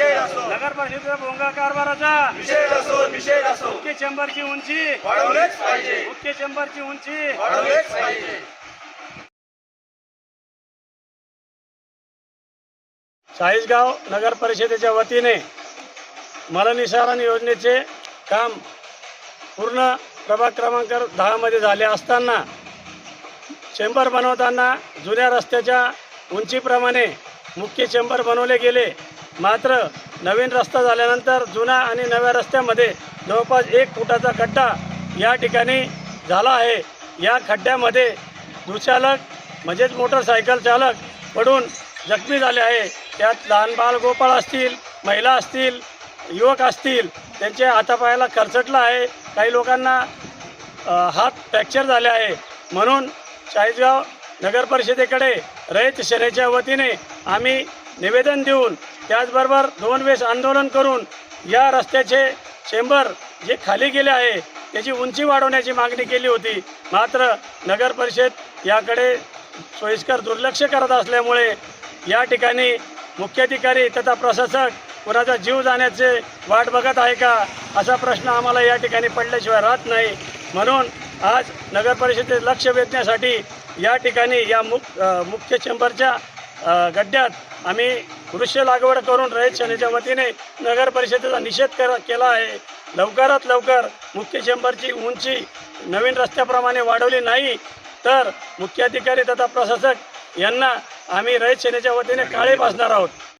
निषेध असो. नगर परिषदेच्या भोंगा कारभाराचा. निषेध असो निषेध असो. मुख्य चेंबरची उंची. वाढवलेच पाहिजे. मुख्य चेंबरची उंची. वाढवलेच पाहिजे. चाळीसगाव नगर परिषदेच्या वतीने मलनिसारण योजनेचे काम पूर्ण प्रभाग क्रमांक दहामध्ये झाले असताना चेंबर बनवताना जुन्या रस्त्याच्या उंचीप्रमाणे मुख्य चेंबर बनवले गेले. मात्र नवीन रस्ता झाल्यानंतर जुना आणि नव्या रस्त्यामध्ये जवळपास एक फुटाचा खड्डा या ठिकाणी झाला आहे. या खड्ड्यामध्ये दुचालक म्हणजेच मोटरसायकल चालक पडून जखमी झाले आहे. त्यात लहान बाल गोपाळ असतील महिला असतील युवक असतील त्यांच्या हातापायाला खरचटला आहे. काही लोकांना हात फ्रॅक्चर झाले आहे. म्हणून चाळीसगाव नगर परिषदेकडे रयत सेनेच्या वतीने आम्ही निवेदन देऊन त्याचबरोबर दोन वेळेस आंदोलन करून या रस्त्याचे चेंबर जे खाली गेले आहे त्याची उंची वाढवण्याची मागणी केली होती. मात्र नगर परिषद याकडे सोयीस्कर दुर्लक्ष करत असल्यामुळे या ठिकाणी मुख्याधिकारी तथा प्रशासक कुणाचा जीव जाण्याचे वाट बघत आहे का असा प्रश्न आम्हाला या ठिकाणी पडल्याशिवाय राहत नाही. म्हणून आज नगर परिषदेत लक्ष वेधण्यासाठी या ठिकाणी या मुख मुख्य चेंबरच्या गड्ड्यात आम्ही वृक्ष लागवड करून रयत सेनेच्या वतीने नगर परिषदेचा निषेध कर केला आहे. लवकरात लवकर मुख्य चेंबरची उंची नवीन रस्त्याप्रमाणे वाढवली नाही तर मुख्याधिकारी तथा प्रशासक यांना आम्ही रयत सेनेच्या वतीने काळे भासणार आहोत.